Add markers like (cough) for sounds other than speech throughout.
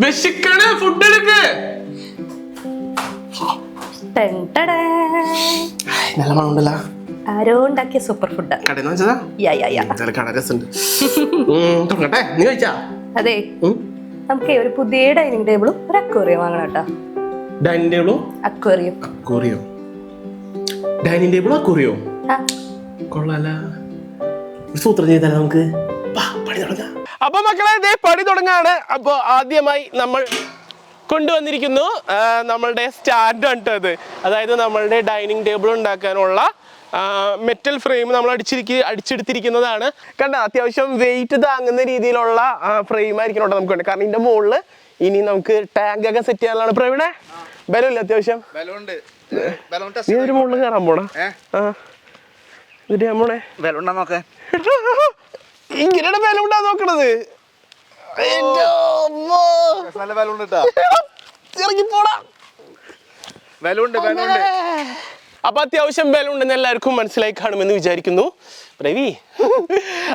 വിശക്കണ് food എടുക്ക്. Ten ടടാ. നല്ല മണമുണ്ടല്ല. ആരോ ഉണ്ടാക്കിയ സൂപ്പർ ഫുഡ് വെച്ചതാ? യാ യാ യാ. ചില കട രസമുണ്ട്. തുടങ്ങട്ടെ. നീ കഴിച്ചാ? അതെ. നമുക്ക് ഒരു പുതിയ ഡൈനിങ് ടേബിളും ഒരു അക്വേറിയം വാങ്ങണം കേട്ടോ. ഡൈനിങ് ടേബിളും അക്വേറിയം. അക്വേറിയം. ഡൈനിങ് ടേബിളും അക്കൂറിയോ ആ. കൊള്ളാല. ഒരു സൂത്രം ചെയ്താലോ നമുക്ക്. തുടങ്ങാം അപ്പൊ മക്കളെ ഇതേ പണി തുടങ്ങാണ്. അപ്പൊ ആദ്യമായി നമ്മൾ കൊണ്ടുവന്നിരിക്കുന്നു. നമ്മളുടെ സ്റ്റാൻഡ് ആണ് അത് അതായത് നമ്മളുടെ ഡൈനിങ് ടേബിൾ ഉണ്ടാക്കാനുള്ള മെറ്റൽ ഫ്രെയിം നമ്മൾ അടിച്ചിരിക്ക അടിച്ചെടുത്തിരിക്കുന്നതാണ്. കണ്ട അത്യാവശ്യം വെയിറ്റ് താങ്ങുന്ന രീതിയിലുള്ള ഫ്രെയിം ആയിരിക്കണം കേട്ടോ നമുക്ക് വേണ്ടത്. കാരണം ഇതിന്റെ മുകളിൽ ഇനി നമുക്ക് ടാങ്ക് ഒക്കെ സെറ്റ് ചെയ്യാനാണ് പ്രവീണ ബലമില്ല അത്യാവശ്യം? ബലൂണ്ട് ബലൂൺ നീ ഒരു മുകളിൽ കയറാൻ പോണേ? എന്നിട്ട് നമ്മളെ ബലൂണ്ടാ നോക്കേ. ഇങ്ങനെയാണ് ബലം ഉണ്ടാ നോക്കണത്? എന്റെ ഉണ്ട് ഇറങ്ങി പോടാ കേട്ടാ ഉണ്ട് ബലൂണ്ട് ബലൂണ്ട് അപ്പൊ അത്യാവശ്യം ബലം ഉണ്ടെന്ന് എല്ലാവർക്കും മനസ്സിലായി കാണുമെന്ന് വിചാരിക്കുന്നു. രവി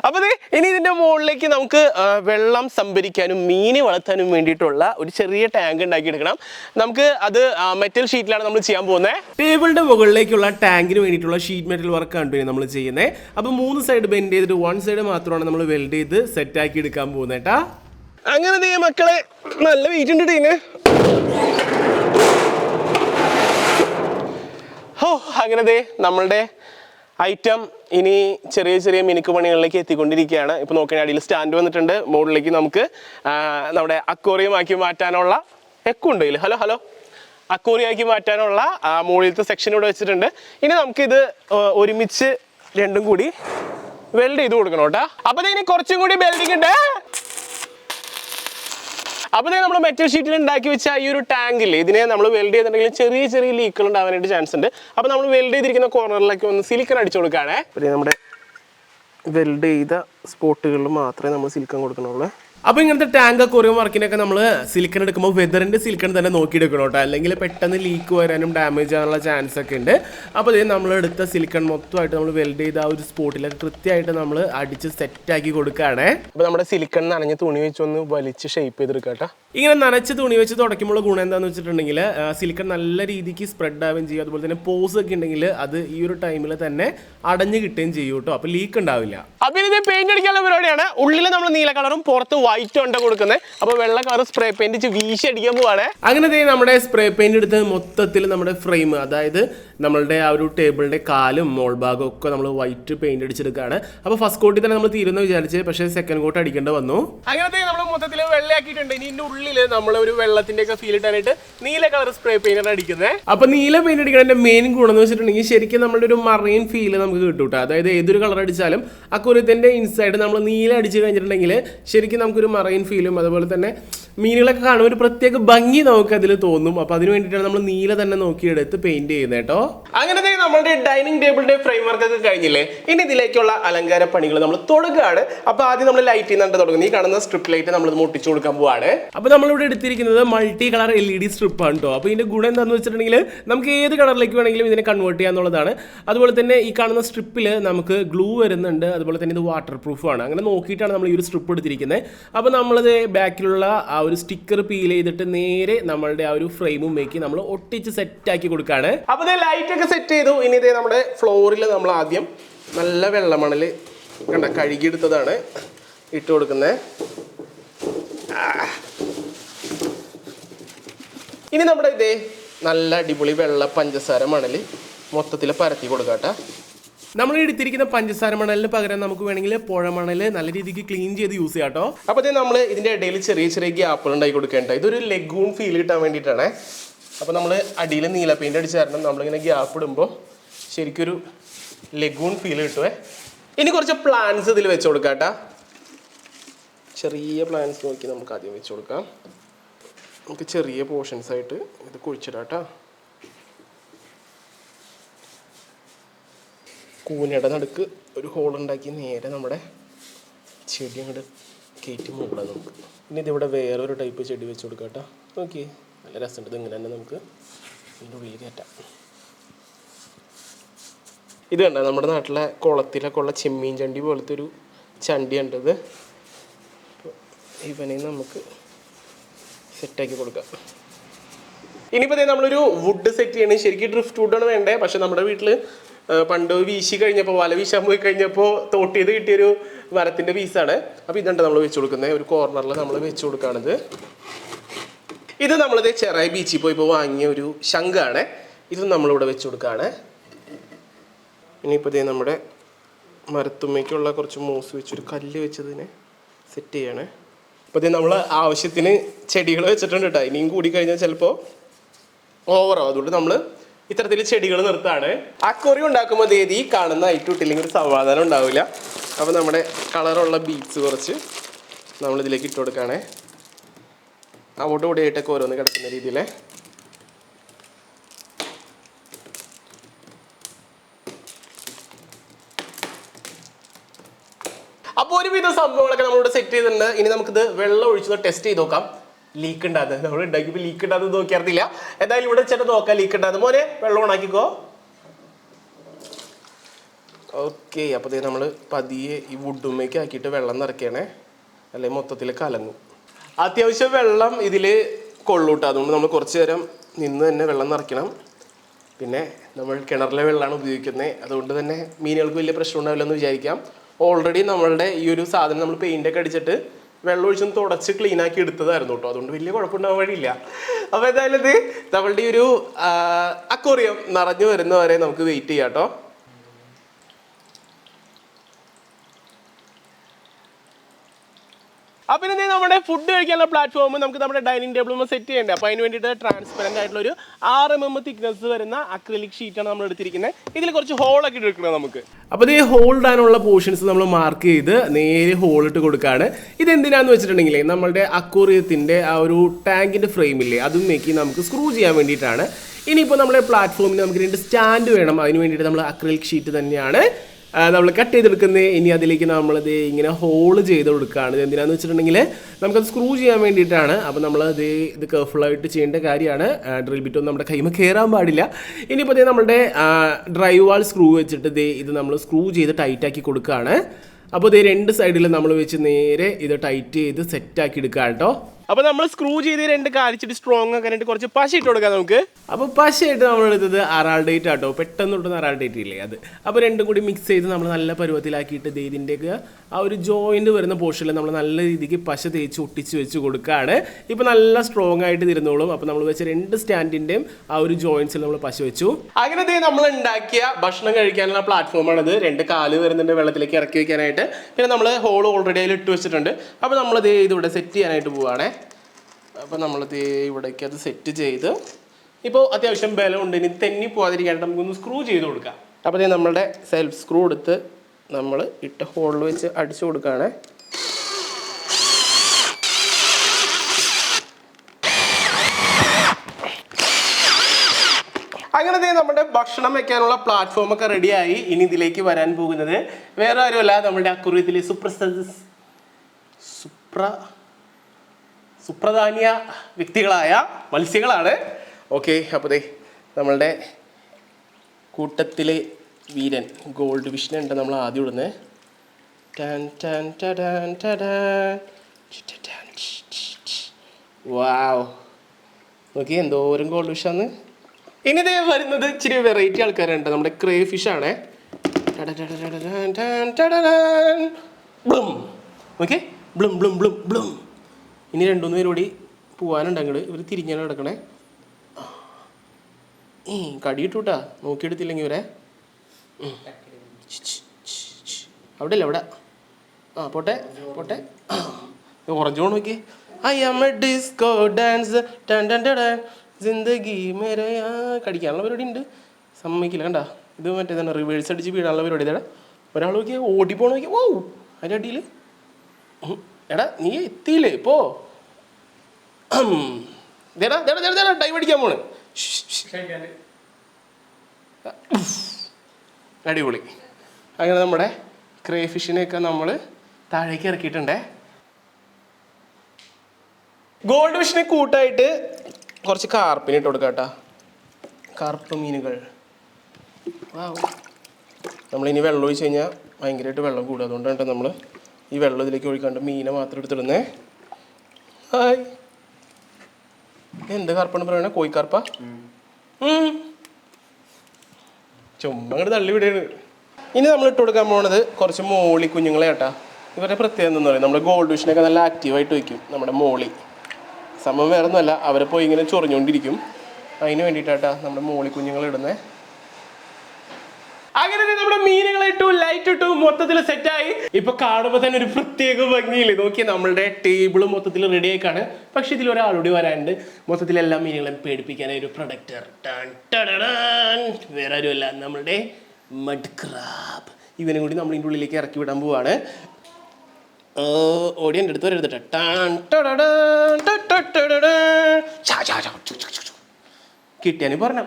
അപ്പൊ ഇനി ഇതിന്റെ മുകളിലേക്ക് നമുക്ക് വെള്ളം സംഭരിക്കാനും മീന് വളർത്താനും വേണ്ടിയിട്ടുള്ള ഒരു ചെറിയ ടാങ്ക് ഉണ്ടാക്കി എടുക്കണം നമുക്ക് അത് മെറ്റൽ ഷീറ്റിലാണ് നമ്മൾ ചെയ്യാൻ പോകുന്നത് ടേബിളിന്റെ മുകളിലേക്കുള്ള ടാങ്കിന് വേണ്ടിയിട്ടുള്ള ഷീറ്റ് മെറ്റൽ വർക്കാണ് നമ്മൾ ചെയ്യുന്നത് അപ്പൊ മൂന്ന് സൈഡ് ബെൻഡ് ചെയ്തിട്ട് വൺ സൈഡ് മാത്രമാണ് നമ്മൾ വെൽഡ് ചെയ്ത് സെറ്റ് ആക്കി എടുക്കാൻ പോകുന്നത് അങ്ങനെ മക്കളെ നല്ല വെയിറ്റ് ഉണ്ട് ടീന്. ഹോ അങ്ങനെ ദേ നമ്മളുടെ ഐറ്റം ഇനി ചെറിയ ചെറിയ മിനുക്ക് പണികളിലേക്ക് എത്തിക്കൊണ്ടിരിക്കുകയാണ്. ഇപ്പോൾ നോക്കിയാൽ അടിയിൽ സ്റ്റാൻഡ് വന്നിട്ടുണ്ട്. മുകളിലേക്ക് നമുക്ക് നമ്മുടെ അക്വറിയം ആക്കി മാറ്റാനുള്ള എക്കുണ്ട് ഇതിൽ ഹലോ ഹലോ. അക്വറിയം ആക്കി മാറ്റാനുള്ള മുകളിലത്തെ സെക്ഷൻ ഇവിടെ വെച്ചിട്ടുണ്ട്. ഇനി നമുക്കിത് ഒരുമിച്ച് രണ്ടും കൂടി വെൽഡ് ചെയ്ത് കൊടുക്കണം കേട്ടോ. അപ്പോൾ ഇനി കുറച്ചും കൂടി വെൽഡിങ് ഉണ്ട്. അപ്പോൾ നമ്മൾ മെറ്റൽ ഷീറ്റിൽ ഉണ്ടാക്കി വെച്ച ഈ ഒരു ടാങ്കിൽ ഇതിനെ നമ്മൾ വെൽഡ് ചെയ്തിട്ടുണ്ടെങ്കിൽ ചെറിയ ചെറിയ ലീക്കുകൾ ഉണ്ടാവാനായിട്ട് ചാൻസ് ഉണ്ട് അപ്പോൾ നമ്മൾ വെൽഡ് ചെയ്തിരിക്കുന്ന കോർണറിലേക്ക് ഒന്ന് സിലിക്കൺ അടിച്ചു പിന്നെ നമ്മുടെ വെൽഡ് ചെയ്ത സ്പോട്ടുകളിൽ മാത്രമേ നമ്മൾ സിലിക്കൺ കൊടുക്കണുള്ളൂ. അപ്പോൾ ഇങ്ങനത്തെ ടാങ്ക് കുറേ വർക്കിനൊക്കെ നമ്മൾ സിലിക്കൺ എടുക്കുമ്പോൾ വെതറിന്റെ സിലിക്കൺ തന്നെ നോക്കിയെടുക്കണം കേട്ടോ. അല്ലെങ്കിൽ പെട്ടെന്ന് ലീക്ക് വരാനും ഡാമേജ് ആകാനുള്ള ചാൻസ് ഒക്കെ ഉണ്ട്. അപ്പോൾ ഇത് നമ്മൾ എടുത്ത സിലിക്കൺ മൊത്തമായിട്ട് നമ്മൾ വെൽഡ് ചെയ്ത ആ ഒരു സ്പോട്ടിലൊക്കെ കൃത്യമായിട്ട് നമ്മൾ അടിച്ച് സെറ്റാക്കി കൊടുക്കുകയാണേ. അപ്പോൾ നമ്മുടെ സിലിക്കൺ നനഞ്ഞ തുണി വെച്ചൊന്ന് വലിച്ച് ഷേപ്പ് ചെയ്തെടുക്കുക കേട്ടോ. ഇങ്ങനെ നനച്ച് തുണി വെച്ച് തുടയ്ക്കുമ്പോൾ ഗുണം എന്താണെന്ന് വെച്ചിട്ടുണ്ടെങ്കിൽ സിലിക്കൺ നല്ല രീതിക്ക് സ്പ്രെഡ് ആവുകയും ചെയ്യും. അതുപോലെ തന്നെ പോസ് ഒക്കെ ഉണ്ടെങ്കിൽ അത് ഈ ഒരു ടൈമിൽ തന്നെ അടഞ്ഞു കിട്ടുകയും ചെയ്യും കേട്ടോ. അപ്പോൾ ലീക്ക് ഉണ്ടാവില്ല. അപ്പോൾ ഇത് പെയിന്റ് അടിക്കാനുള്ള പരിപാടിയാണ്. ഉള്ളിൽ നമ്മൾ നീല കളറും പുറത്ത് വൈറ്റ് ഉണ്ട് കൊടുക്കുന്നത് അപ്പോൾ വെള്ള കളർ സ്പ്രേ പെയിന്റ് വീശി അടിക്കാൻ പോവാണ്. അങ്ങനെ നമ്മുടെ സ്പ്രേ പെയിന്റ് എടുത്ത് മൊത്തത്തിൽ നമ്മുടെ ഫ്രെയിം അതായത് നമ്മളുടെ ആ ഒരു ടേബിളിന്റെ കാലും മോൾ ഭാഗവും ഒക്കെ നമ്മൾ വൈറ്റ് പെയിന്റ് അടിച്ചെടുക്കുകയാണ് അപ്പോൾ ഫസ്റ്റ് കോട്ടിൽ തന്നെ നമ്മൾ തീരുന്ന വിചാരിച്ച് പക്ഷേ സെക്കൻഡ് കോട്ട് അടിക്കേണ്ടി വന്നു. അങ്ങനത്തെ നമ്മൾ മൊത്തത്തിൽ വെള്ളയാക്കിയിട്ടുണ്ട്. ഇനി ഇതിന്റെ ഉള്ളിൽ നമ്മൾ ഒരു വെള്ളത്തിന്റെ ഒക്കെ ഫീൽ ഇട്ടാനായിട്ട് നീല കളർ സ്പ്രേ പെയിന്റ് അടിക്കുന്നത് അപ്പൊ നീല പെയിന്റ് അടിക്കുന്നതിന്റെ മെയിൻ ഗുണം എന്ന് വെച്ചിട്ടുണ്ടെങ്കിൽ ശരിക്കും നമ്മുടെ ഒരു മറൈൻ ഫീൽ നമുക്ക് കിട്ടും അതായത് ഏതൊരു കളർ അടിച്ചാലും ആ കുരുത്തിന്റെ ഇൻസൈഡ് നമ്മൾ നീല അടിച്ചു കഴിഞ്ഞിട്ടുണ്ടെങ്കിൽ ശരിക്കും നമുക്കൊരു മറൈൻ ഫീലും അതുപോലെ തന്നെ മീനുകളൊക്കെ കാണുമ്പോൾ ഒരു പ്രത്യേക ഭംഗി നമുക്ക് അതിൽ തോന്നും. അപ്പൊ അതിന് വേണ്ടിയിട്ടാണ് നമ്മൾ നീല തന്നെ നോക്കിയെടുത്ത് പെയിന്റ് ചെയ്യുന്നത് കേട്ടോ. അങ്ങനെ നമ്മുടെ ഡൈനിങ് ടേബിളിന്റെ ഫ്രെയിം വർക്ക് ഒക്കെ കഴിഞ്ഞില്ലേ? ഇനി ഇതിലേക്കുള്ള അലങ്കാര പണികൾ നമ്മൾ തുടങ്ങുകയാണ് അപ്പൊ ആദ്യം നമ്മൾ ലൈറ്റ് ചെയ്യുന്നുണ്ട് തുടങ്ങുന്നത് ഈ കാണുന്ന സ്ട്രിപ്പ് ലൈറ്റ് നമ്മൾ മുട്ടിച്ചു കൊടുക്കാൻ പോവാണ്. അപ്പൊ നമ്മളിവിടെ എടുത്തിരിക്കുന്നത് multi colour L E D strip ആണ് കേട്ടോ അപ്പൊ ഇതിന്റെ ഗുണം എന്താണെന്ന് വെച്ചിട്ടുണ്ടെങ്കിൽ നമുക്ക് ഏത് കളറിലേക്ക് വേണമെങ്കിലും ഇതിനെ കൺവേർട്ട് ചെയ്യാന്നുള്ളതാണ്. അതുപോലെ തന്നെ ഈ കാണുന്ന സ്ട്രിപ്പിൽ നമുക്ക് ഗ്ലൂ വരുന്നുണ്ട്. അതുപോലെ തന്നെ ഇത് വാട്ടർ പ്രൂഫാണ് അങ്ങനെ നോക്കിയിട്ടാണ് നമ്മൾ ഈ ഒരു സ്ട്രിപ്പ് എടുത്തിരിക്കുന്നത്. അപ്പോൾ നമ്മളത് ബാക്കിലുള്ള ആ ഒരു സ്റ്റിക്കർ പീൽ ചെയ്തിട്ട് നേരെ നമ്മളുടെ ആ ഒരു ഫ്രെയിമും ഫ്രെയിമുമേക്ക് നമ്മൾ ഒട്ടിച്ച് സെറ്റ് ആക്കി കൊടുക്കുകയാണ് അപ്പോൾ ലൈറ്റ് ഒക്കെ സെറ്റ് ചെയ്തു. ഇനി ഇതേ നമ്മുടെ ഫ്ലോറിൽ നമ്മൾ ആദ്യം നല്ല വെള്ളമണൽ കണ്ട കഴുകിയെടുത്തതാണ് ഇട്ട് കൊടുക്കുന്നത് ഇനി നമ്മുടെ ഇതേ നല്ല അടിപൊളി വെള്ള പഞ്ചസാര മണൽ മൊത്തത്തിൽ പരത്തി കൊടുക്കാട്ടോ. നമ്മൾ എടുത്തിരിക്കുന്ന പഞ്ചസാര മണലിന് പകരം നമുക്ക് വേണമെങ്കിൽ പുഴ മണൽ നല്ല രീതിക്ക് ക്ലീൻ ചെയ്ത് യൂസ് ചെയ്യാം കേട്ടോ അപ്പോൾ നമ്മൾ ഇതിന്റെ ഇടയിൽ ചെറിയ ചെറിയ ഗ്യാപ്പുകൾ ഉണ്ടായി കൊടുക്കേണ്ട ഇതൊരു ലെഗൂൺ ഫീൽ കിട്ടാൻ വേണ്ടിയിട്ടാണ്. അപ്പോൾ നമ്മൾ അടിയിൽ നീല പെയിന്റ് അടിച്ച് തരണം. നമ്മളിങ്ങനെ ഗ്യാപ്പ് ഇടുമ്പോൾ ശരിക്കൊരു ലെഗൂൺ ഫീൽ കിട്ടുവേ. ഇനി കുറച്ച് പ്ലാന്റ്സ് ഇതിൽ വെച്ച് കൊടുക്കാം ചെറിയ പ്ലാന്റ്സ് നോക്കി നമുക്ക് ആദ്യം വെച്ച് കൊടുക്കാം. നമുക്ക് ചെറിയ പോർഷൻസ് ആയിട്ട് ഇത് കുഴിച്ചിടാം കേട്ടോ കൂനയുടെ നടുക്ക് ഒരു ഹോൾ ഉണ്ടാക്കി നേരെ നമ്മുടെ ചെടി അങ്ങോട്ട് കയറ്റി മൂടാം നമുക്ക്. ഇനി ഇതിവിടെ വേറൊരു ടൈപ്പ് ചെടി വെച്ച് കൊടുക്കാം കേട്ടോ. നോക്കി നല്ല രസമുണ്ട്. ഇങ്ങനെ തന്നെ നമുക്ക് ഇതിന്റെ ഉള്ളിൽ കയറ്റാം. ഇത് കണ്ട? നമ്മുടെ നാട്ടിലെ കുളത്തിലൊക്കെ ഉള്ള ചെമ്മീൻ ചണ്ടി പോലത്തെ ഒരു ചണ്ടി ഉണ്ടത് ഇവനെ നമുക്ക് സെറ്റാക്കി കൊടുക്കാം. ഇനിയിപ്പോൾ നമ്മളൊരു വുഡ് സെറ്റ് ചെയ്യണേ. ശരിക്കും ഡ്രിഫ്റ്റ് വുഡാണ് വേണ്ടേ. പക്ഷെ നമ്മുടെ വീട്ടിൽ പണ്ട് വീശി കഴിഞ്ഞപ്പോൾ വല വീശാൻ പോയി കഴിഞ്ഞപ്പോൾ തോട്ടിയത് കിട്ടിയൊരു മരത്തിന്റെ പീസാണ്. അപ്പോൾ ഇതുണ്ട് നമ്മൾ വെച്ച് കൊടുക്കുന്നത് ഒരു കോർണറിൽ നമ്മൾ വെച്ച് കൊടുക്കുകയാണിത് ഇത് നമ്മളിത് ചെറായി ബീച്ചിൽ പോയി ഇപ്പോൾ വാങ്ങിയ ഒരു ശംഖാണ്. ഇത് നമ്മളിവിടെ വെച്ച് കൊടുക്കുകയാണ് ഇനിയിപ്പോൾ ഇതേ നമ്മുടെ മരത്തുമ്മയ്ക്കുള്ള കുറച്ച് മൂസ് വെച്ചൊരു കല്ല് വെച്ചതിനെ സെറ്റ് ചെയ്യാണ്. അപ്പോൾ ഇത് നമ്മൾ ആവശ്യത്തിന് ചെടികൾ വെച്ചിട്ടുണ്ട് കേട്ടോ ഇനിയും കൂടി കഴിഞ്ഞാൽ ചിലപ്പോൾ ഓവറാവും അതുകൊണ്ട് നമ്മൾ ഇത്തരത്തിൽ ചെടികൾ നിർത്താണ്. ആ കുറി ഉണ്ടാക്കുമ്പോൾ ദേ ഈ കാണുന്ന ഐറ്റം ഇട്ടില്ലെങ്കിൽ ഒരു സമാധാനം ഉണ്ടാവില്ല. അപ്പോൾ നമ്മുടെ കളറുള്ള ബീഡ്സ് കുറച്ച് നമ്മളിതിലേക്ക് ഇട്ട് കൊടുക്കുകയാണേ അങ്ങോട്ടും കൂടി ആയിട്ടൊക്കെ ഓരോന്ന് കിടക്കുന്ന രീതിയിൽ അപ്പോൾ ഒരുവിധ സംഭവങ്ങളൊക്കെ നമ്മളിവിടെ സെറ്റ് ചെയ്തിട്ടുണ്ട്. ഇനി നമുക്കിത് വെള്ളം ഒഴിച്ചത് ടെസ്റ്റ് ചെയ്ത് നോക്കാം. ലീക്ക് ഉണ്ടാകുന്നത് നമ്മൾ ഉണ്ടാക്കിയപ്പോൾ ലീക്ക് ഉണ്ടാകുന്നത് നോക്കിയറിയില്ല എന്തായാലും ഇവിടെ ചേട്ടൻ നോക്കാം ലീക്ക് ഉണ്ടാകുന്നത് മോനെ വെള്ളം ഓണാക്കിക്കോ. ഓക്കെ അപ്പോൾ നമ്മൾ പതിയെ ഈ വുഡുമ്മയ്ക്ക് ആക്കിയിട്ട് വെള്ളം നിറയ്ക്കണേ. അല്ലെങ്കിൽ മൊത്തത്തിൽ കലങ്ങും. അത്യാവശ്യം വെള്ളം ഇതിൽ കൊള്ളൂട്ടോ അതുകൊണ്ട് നമ്മൾ കുറച്ച് നേരം നിന്ന് തന്നെ വെള്ളം നിറയ്ക്കണം. പിന്നെ നമ്മൾ കിണറിലെ വെള്ളമാണ് ഉപയോഗിക്കുന്നത് അതുകൊണ്ട് തന്നെ മീനുകൾക്ക് വലിയ പ്രശ്നം ഉണ്ടാവില്ല എന്ന് വിചാരിക്കാം. ഓൾറെഡി നമ്മളുടെ ഈ ഒരു സാധനം നമ്മൾ പെയിന്റൊക്കെ അടിച്ചിട്ട് വെള്ളം ഒഴിച്ചൊന്ന് തുടച്ച് ക്ലീനാക്കി എടുത്തതായിരുന്നു കേട്ടോ. അതുകൊണ്ട് വലിയ കുഴപ്പമുണ്ടാവാൻ വഴിയില്ല. അപ്പോൾ എന്തായാലും ഇത് നമ്മളുടെ ഒരു അക്വറിയം നിറഞ്ഞു വരുന്നവരെ നമുക്ക് വെയിറ്റ് ചെയ്യാം കേട്ടോ. അപ്പം ഇനി നമ്മുടെ ഫുഡ് കഴിക്കാനുള്ള പ്ലാറ്റ്ഫോം നമുക്ക് നമ്മുടെ ഡൈനിങ് ടേബിൾ സെറ്റ് ചെയ്യേണ്ടത് അപ്പോൾ അതിന് വേണ്ടിയിട്ട് ട്രാൻസ്പെറന്റ് ആയിട്ടുള്ള ഒരു ആറ് എം എം തിക്നെസ് വരുന്ന അക്രലിക് ഷീറ്റാണ് നമ്മൾ എടുത്തിരിക്കുന്നത് ഇതിൽ കുറച്ച് ഹോളൊക്കെ എടുക്കണം നമുക്ക്. അപ്പോൾ ഈ ഹോൾ ഇടാനുള്ള പോർഷൻസ് നമ്മൾ മാർക്ക് ചെയ്ത് നേരെ ഹോൾ ഇട്ട് കൊടുക്കുകയാണ് ഇത് എന്തിനാന്ന് വെച്ചിട്ടുണ്ടെങ്കിൽ നമ്മുടെ അക്വറിയത്തിന്റെ ആ ഒരു ടാങ്കിന്റെ ഫ്രെയിമില്ലേ അതും മേക്കി നമുക്ക് സ്ക്രൂ ചെയ്യാൻ വേണ്ടിയിട്ടാണ്. ഇനിയിപ്പോൾ നമ്മുടെ പ്ലാറ്റ്ഫോമിന് നമുക്ക് രണ്ട് സ്റ്റാൻഡ് വേണം. അതിന് വേണ്ടിയിട്ട് നമ്മൾ അക്രിലിക് ഷീറ്റ് തന്നെയാണ് നമ്മൾ കട്ട് ചെയ്തെടുക്കുന്നത് ഇനി അതിലേക്ക് നമ്മളത് ഇങ്ങനെ ഹോൾ ചെയ്ത് കൊടുക്കുകയാണ്. ഇത് എന്തിനാന്ന് വെച്ചിട്ടുണ്ടെങ്കിൽ നമുക്കത് സ്ക്രൂ ചെയ്യാൻ വേണ്ടിയിട്ടാണ്. അപ്പോൾ നമ്മൾ ഇത് ഇത് കെയർഫുള്ളായിട്ട് ചെയ്യേണ്ട കാര്യമാണ്. ഡ്രിൽ ബിറ്റ് ഒന്നും നമ്മുടെ കൈമ കയറാൻ പാടില്ല. ഇനിയിപ്പോൾ ഇതേ നമ്മുടെ ഡ്രൈവ് വാൾ സ്ക്രൂ വെച്ചിട്ട് ദേ ഇത് നമ്മൾ സ്ക്രൂ ചെയ്ത് ടൈറ്റാക്കി കൊടുക്കുകയാണ്. അപ്പോൾ ഇതേ രണ്ട് സൈഡിൽ നമ്മൾ വെച്ച് നേരെ ഇത് ടൈറ്റ് ചെയ്ത് സെറ്റാക്കി എടുക്കുക കേട്ടോ അപ്പോൾ നമ്മൾ സ്ക്രൂ ചെയ്ത് രണ്ട് കാലിച്ചിട്ട് സ്ട്രോങ് ആക്കാൻ ആയിട്ട് കുറച്ച് പശ ഇട്ട് കൊടുക്കാം നമുക്ക്. അപ്പോൾ പശയായിട്ട് നമ്മൾ എടുത്തത് അറാൾ ഡേറ്റ് ആട്ടോ പെട്ടെന്ന് കിട്ടുന്ന അറാൾ ഡേറ്റ് ഇല്ലേ അത്. അപ്പോൾ രണ്ടും കൂടി മിക്സ് ചെയ്ത് നമ്മൾ നല്ല പരുവത്തിലാക്കിയിട്ട് ഇതിന്റെയൊക്കെ ആ ഒരു ജോയിന്റ് വരുന്ന പോർഷനിൽ നമ്മൾ നല്ല രീതിക്ക് പശ തേച്ച് ഒട്ടിച്ച് വെച്ച് കൊടുക്കുകയാണ് ഇപ്പൊ നല്ല സ്ട്രോങ് ആയിട്ട് തിരുന്നോളും അപ്പോൾ നമ്മൾ വെച്ച രണ്ട് സ്റ്റാൻഡിന്റെയും ആ ഒരു ജോയിൻസിൽ നമ്മൾ പശ വെച്ചു. അങ്ങനെ ദേ നമ്മൾ ഉണ്ടാക്കിയ ഭക്ഷണം കഴിക്കാനുള്ള പ്ലാറ്റ്ഫോമാണിത് രണ്ട് കാൽ വരുന്നുണ്ട് വെള്ളത്തിലേക്ക് ഇറക്കി വെക്കാനായിട്ട്. പിന്നെ നമ്മൾ ഹോൾ ഓൾറെഡി അതിൽ ഇട്ട് വെച്ചിട്ടുണ്ട്. അപ്പോൾ നമ്മൾ ദേ ഇതിവിടെ സെറ്റ് ചെയ്യാനായിട്ട് പോവുകയാണേ അപ്പോൾ നമ്മൾ ഇവിടേക്ക് അത് സെറ്റ് ചെയ്ത് ഇപ്പോൾ അത്യാവശ്യം ബലമുണ്ട്. ഇനി തെന്നി പോകാതിരിക്കാനായിട്ട് നമുക്കൊന്ന് സ്ക്രൂ ചെയ്ത് കൊടുക്കാം. അപ്പോൾ ദേ നമ്മളുടെ സെൽഫ് സ്ക്രൂ എടുത്ത് നമ്മൾ ഇട്ട ഹോളിൽ വെച്ച് അടിച്ചു കൊടുക്കുകയാണേ അങ്ങനത്തെ നമ്മുടെ ഭക്ഷണം വെക്കാനുള്ള പ്ലാറ്റ്ഫോം ഒക്കെ റെഡിയായി ഇനി ഇതിലേക്ക് വരാൻ പോകുന്നത് വേറെ ആരുമല്ല നമ്മുടെ അക്കുറിയത്തിലെ സുപ്രസിദ്ധ സുപ്ര സുപ്രധാനിയ വ്യക്തികളായ മത്സ്യങ്ങളാണ്. ഓക്കെ അപ്പോൾ ദേ നമ്മളുടെ കൂട്ടത്തിലെ വീരൻ ഗോൾഡ് വിഷൻ ഉണ്ട് നമ്മൾ ആദ്യം ഇടുന്നത് നോക്കി എന്തോരം ഗോൾഡ് ഫിഷാന്ന് ഇനി ഇതേ വരുന്നത് ഇച്ചിരി വെറൈറ്റി ആൾക്കാരുണ്ട്. നമ്മുടെ ക്രേ ഫിഷ് ആണേ ബ്ലും ഓക്കെ ബ്ലും ബ്ലും ബ്ലും ബ്ലും ഇനി രണ്ടുമൂന്ന് പേര് കൂടി പോവാനുണ്ട് അങ്ങോട്ട് ഇവർ തിരിഞ്ഞാണ് കിടക്കണേ ഏ കടിയിട്ടൂട്ടാ. നോക്കിയെടുത്തില്ലെങ്കിൽ ഇവരെ. അവിടെ അല്ല അവിടെ? ആ പോട്ടെ പോട്ടെ. ഓറഞ്ച് ഫോൺ നോക്കി I M a disco dance ജിന്ദഗി മേരയാ കടിക്കാനുള്ള പരിപാടി ഉണ്ട് സമ്മതിക്കില്ല കണ്ട. ഇത് മറ്റേ തന്നെ റിവേഴ്സ് അടിച്ച് വീടാനുള്ള പരിപാടി. ഇതാ ഒരാൾ നോക്കിയാൽ ഓടിപ്പോണ നോക്കിയാൽ ഓ അതിന്റെ അടിയിൽ എടാ നീ എത്തിയില്ലേ? ഇപ്പോ (clears throat) ദേടാ ദേടാ ദേടാ ദേടാ ടൈം അടിക്കാൻ പോണ്. അടിപൊളി. അങ്ങനെ നമ്മുടെ ക്രേ ഫിഷിനെയൊക്കെ നമ്മൾ താഴേക്ക് ഇറക്കിയിട്ടുണ്ടേ. ഗോൾഡ് ഫിഷിനെ കൂട്ടായിട്ട് കുറച്ച് കാർപ്പിന് ഇട്ട് കൊടുക്കാം കേട്ടോ കറുപ്പ് മീനുകൾ നമ്മളിനി വെള്ളം ഒഴിച്ച് കഴിഞ്ഞാൽ ഭയങ്കരമായിട്ട് വെള്ളം കൂടും. അതുകൊണ്ടാണ് നമ്മൾ ഈ വെള്ളം ഇതിലേക്ക് ഒഴിക്കാണ്ട് മീനെ മാത്രം എടുത്തിടുന്നേ. ഹായ് എന്ത് കറുപ്പാണ് പറയണേ? കോഴിക്കറുപ്പ? ചുമ്മാ തള്ളി വിടുകയാണ് ഇനി നമ്മൾ ഇട്ട് കൊടുക്കാൻ പോണത് കുറച്ച് മോളി കുഞ്ഞുങ്ങളെ കേട്ടാ ഇവരുടെ പ്രത്യേകത എന്താ പറയുക നമ്മുടെ ഗോൾഡ് വിഷനൊക്കെ നല്ല ആക്റ്റീവായിട്ട് വയ്ക്കും നമ്മുടെ മോളി. സമയം വേറെ ഒന്നുമല്ല അവരെ പോയി ഇങ്ങനെ ചൊറിഞ്ഞുകൊണ്ടിരിക്കും അതിന് വേണ്ടിയിട്ടാട്ടാ നമ്മുടെ മോളി കുഞ്ഞുങ്ങൾ ഇടുന്നത് അങ്ങനെ നമ്മുടെ മീനുകളെ ഇട്ടു ലൈറ്റ് ഇട്ടു മൊത്തത്തിൽ സെറ്റ് ആയി. ഇപ്പൊ കാണുമ്പോ തന്നെ ഒരു പ്രത്യേക ഭംഗിയില്ലേ? നോക്കി നമ്മളുടെ ടേബിൾ മൊത്തത്തിൽ റെഡി ആയിക്കാണ്. പക്ഷെ ഇതിൽ ഒരാളോട് വരാനുണ്ട്. മൊത്തത്തിൽ എല്ലാ മീനുകളും പേടിപ്പിക്കാനായി ഒരു പ്രൊഡക്റ്റർ വേറെ ആരുമല്ല. നമ്മളുടെ മഡ് ക്രാബ് ഇവനും കൂടി നമ്മൾ ഇതിന്റെ ഉള്ളിലേക്ക് ഇറക്കി വിടാൻ പോവാണ്. ഓ, ഓടി എന്റെ അടുത്ത് ചു. കിട്ടിയാന് പറഞ്ഞ.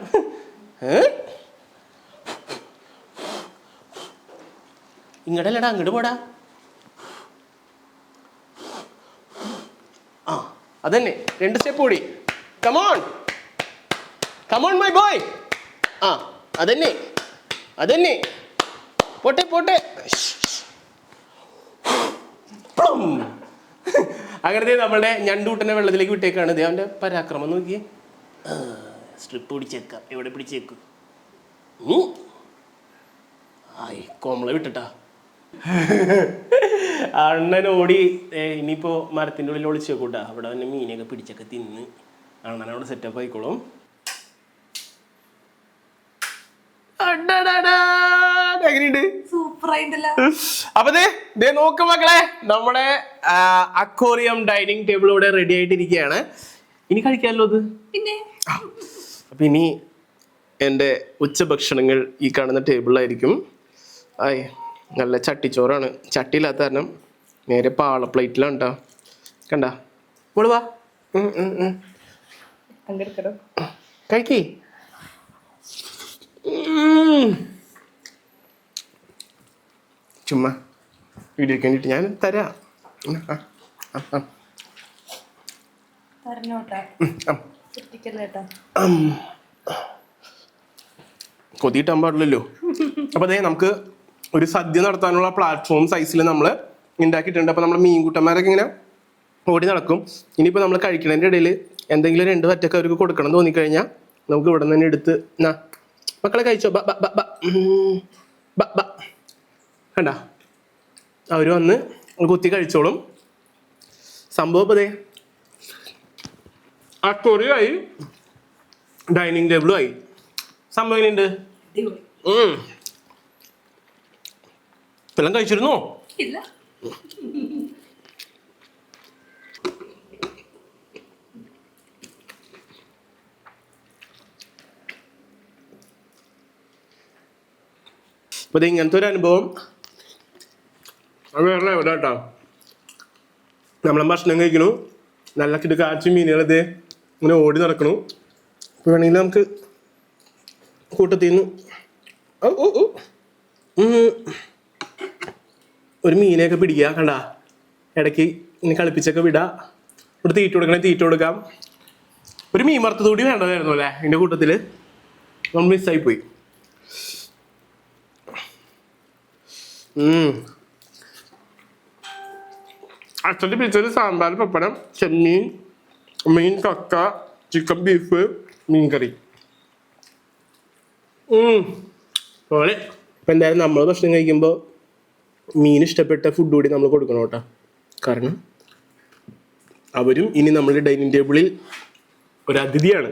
ഇങ്ങടല്ലടാ അങ്ങോട്ട് പോടാ. ആ അതന്നെ രണ്ട് സ്റ്റെപ്പ് കൂടി. കമോൺ കമോൺ മൈ ബോയ് ആ അതന്നെ അതന്നെ. പോട്ടെ പോട്ടെ. അങ്ങനത്തെ നമ്മളുടെ ഞണ്ടൂട്ടനെ വെള്ളത്തിലേക്ക് വിട്ടേക്കാണ്. ഇത് അവന്റെ പരാക്രമം നോക്കിയേ. സ്ട്രിപ്പ് പിടിച്ചേക്കാം. എവിടെ പിടിച്ചേക്കും. ആയി കോമള വിട്ടിട്ടാ. അണ്ണൻ ഓടി. ഇനിയിപ്പോ മരത്തിന്റെ ഉള്ളിൽ ഒളിച്ചു കൂട്ടാ അവിടെ തന്നെ മീനൊക്കെ പിടിച്ചൊക്കെ തിന്ന്. അണ്ണൻ അവിടെ സെറ്റപ്പ് ആയിക്കോളും. അഡഡടാ. എങ്ങനെയുണ്ട്? സൂപ്പർ ആയിട്ടല്ല. അപ്പൊ ദേ ദേ നോക്ക് മക്കളെ നമ്മുടെ അക്വോറിയം ഡൈനിങ് ടേബിൾ ഇവിടെ റെഡി ആയിട്ടിരിക്കുകയാണ്. ഇനി കഴിക്കാമല്ലോ അത്? പിന്നെ? അപ്പൊ ഇനി എന്റെ ഉച്ചഭക്ഷണങ്ങൾ ഈ കാണുന്ന ടേബിളിലായിരിക്കും ആയി. നല്ല ചട്ടിച്ചോറാണ്. ചട്ടിയില്ലാത്ത കാരണം നേരെ പാള പ്ലേറ്റിലാണ് കേട്ടോ കണ്ട? മോൾ വാ. കഴിക്കേ. ചുമ്മാ വീഡിയോ വേണ്ടിയിട്ട് ഞാൻ തരാം. കൊതിയിട്ടാൻ പാടില്ലല്ലോ. അപ്പൊ അതെ നമുക്ക് ഒരു സദ്യ നടത്താനുള്ള പ്ലാറ്റ്ഫോം സൈസിൽ നമ്മൾ ഉണ്ടാക്കിയിട്ടുണ്ട് അപ്പോൾ നമ്മുടെ മീൻകുട്ടന്മാരൊക്കെ ഇങ്ങനെ ഓടി നടക്കും. ഇനിയിപ്പോൾ നമ്മൾ കഴിക്കണതിന്റെ ഇടയിൽ എന്തെങ്കിലും രണ്ട് വറ്റൊക്കെ അവർക്ക് കൊടുക്കണം തോന്നിക്കഴിഞ്ഞാൽ നമുക്ക് ഇവിടെ നിന്ന് തന്നെ എടുത്ത് നാ മക്കളെ കഴിച്ചോ? ബ ബ ബ കണ്ട? അവർ വന്ന് കുത്തി കഴിച്ചോളും. സംഭവം ദേ. ആ കൊറിയായി ഡൈനിങ് ടേബിളുമായി സംഭവം എങ്ങനെയുണ്ട്? ഉം. കഴിച്ചിരുന്നോ? ഇല്ല. അപ്പൊ ഇങ്ങനത്തെ ഒരു അനുഭവം. അത് വേറെ എവിടെ കേട്ടോ നമ്മളെ ഭക്ഷണം കഴിക്കണു. നല്ല കിട്ട് കാച്ചു മീനുകളത് ഇങ്ങനെ ഓടി നടക്കണു. അപ്പൊ വേണമെങ്കിൽ നമുക്ക് കൂട്ടത്തിൽ ഓ ഓ ഓ ഔ. ഒരു മീനെയൊക്കെ പിടിക്കുക കണ്ട? ഇടയ്ക്ക് ഇനി കളിപ്പിച്ചൊക്കെ വിടുക ഇവിടെ തീറ്റ കൊടുക്കണേ തീറ്റ കൊടുക്കാം. ഒരു മീൻ വറുത്തത് കൂടി വേണ്ടതായിരുന്നു അല്ലേ എന്റെ കൂട്ടത്തിൽ? നമ്മൾ മിസ്സായി പോയി അച്ഛന്റെ പിച്ചത് സാമ്പാർ പപ്പടം ചെമ്മീൻ മീൻ കക്ക ചിക്കൻ ബീഫ് മീൻ കറി പോലെ. ഇപ്പം എന്തായാലും നമ്മൾ ഭക്ഷണം കഴിക്കുമ്പോൾ മീൻ ഇഷ്ടപ്പെട്ട ഫുഡ് കൂടി നമ്മൾ കൊടുക്കണം കേട്ടോ. കാരണം അവരും ഇനി നമ്മുടെ ഡൈനിങ് ടേബിളിൽ ഒരു അതിഥിയാണ്.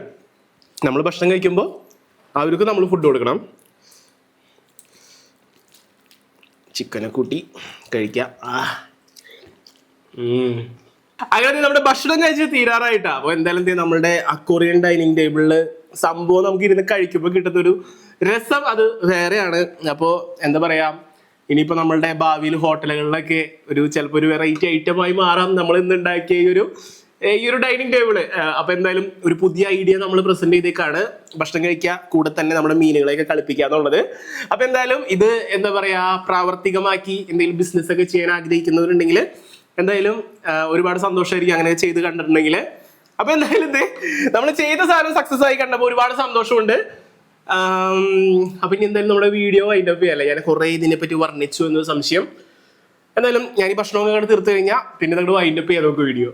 നമ്മൾ ഭക്ഷണം കഴിക്കുമ്പോൾ അവർക്ക് നമ്മൾ ഫുഡ് കൊടുക്കണം. ചിക്കനെ കൂട്ടി കഴിക്കാം. അങ്ങനെ നമ്മുടെ ഭക്ഷണം കഴിച്ച് തീരാറായിട്ടാ. അപ്പൊ എന്തായാലും നമ്മുടെ അക്കോറിയൻ ഡൈനിങ് ടേബിളിൽ സംഭവം നമുക്ക് ഇരുന്ന് കഴിക്കുമ്പോൾ കിട്ടുന്ന ഒരു രസം അത് വേറെയാണ്. അപ്പോ എന്താ പറയാ ഇനിയിപ്പോ നമ്മളുടെ ഭാവിയിൽ ഹോട്ടലുകളിലൊക്കെ ഒരു ചിലപ്പോൾ ഒരു വെറൈറ്റി ഐറ്റം ആയി മാറാം. നമ്മൾ ഇന്ന് ഉണ്ടാക്കിയ ഒരു ഈ ഒരു ഡൈനിങ് ടേബിൾ അപ്പൊ എന്തായാലും ഒരു പുതിയ ഐഡിയ നമ്മൾ പ്രസന്റ് ചെയ്തേക്കാണ്. ഭക്ഷണം കഴിക്കുക കൂടെ തന്നെ നമ്മുടെ മീനുകളെയൊക്കെ കളിപ്പിക്കുക എന്നുള്ളത്. അപ്പൊ എന്തായാലും ഇത് എന്താ പറയാ പ്രാവർത്തികമാക്കി എന്തെങ്കിലും ബിസിനസ് ഒക്കെ ചെയ്യാൻ ആഗ്രഹിക്കുന്നവരുണ്ടെങ്കിൽ എന്തായാലും ഒരുപാട് സന്തോഷമായിരിക്കും അങ്ങനെ ചെയ്ത് കണ്ടിട്ടുണ്ടെങ്കിൽ. അപ്പൊ എന്തായാലും നമ്മൾ ചെയ്ത സാധനം സക്സസ് ആയി കണ്ടപ്പോൾ ഒരുപാട് സന്തോഷമുണ്ട്. അപ്പൊ ഇനി എന്തായാലും നമ്മുടെ വീഡിയോ അതിന്റെ അല്ലേ ഞാൻ കുറേ ഇതിനെപ്പറ്റി വർണിച്ചു എന്നൊരു സംശയം. എന്തായാലും ഞാൻ ഈ ഭക്ഷണമൊക്കെ തീർത്ത് കഴിഞ്ഞാൽ പിന്നെ നിങ്ങൾ വൈൻഡപ്പ് ചെയ്യാൻ നോക്കും video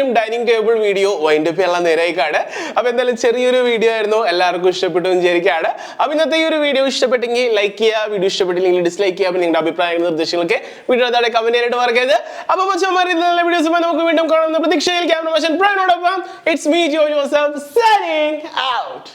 aquarium dining table video wind up നേരായിക്കാണ് അപ്പൊ എന്തായാലും ചെറിയൊരു വീഡിയോ ആയിരുന്നു. എല്ലാവർക്കും ഇഷ്ടപ്പെട്ടു വിചാരിക്കുകയാണ്. അപ്പൊ ഇന്നത്തെ ഈ ഒരു വീഡിയോ ഇഷ്ടപ്പെട്ടെങ്കിൽ ലൈക്ക് ചെയ്യുക. വീഡിയോ ഇഷ്ടപ്പെട്ടില്ലെങ്കിൽ ഡിസ്ലൈക്ക് ചെയ്യുക. അപ്പോൾ നിങ്ങളുടെ അഭിപ്രായങ്ങളും നിർദ്ദേശങ്ങളൊക്കെ വീഡിയോ അതായത് കമന്റ് ചെയ്തിട്ട് മറക്കരുത്. അപ്പൊ മച്ചന്മാർ നല്ല വീഡിയോസുമായി നമുക്ക് വീണ്ടും കാണുന്ന പ്രതീക്ഷയിൽ ക്യാമറ മച്ചൻ പ്രൈനോടൊപ്പം it's me Jo Joseph signing out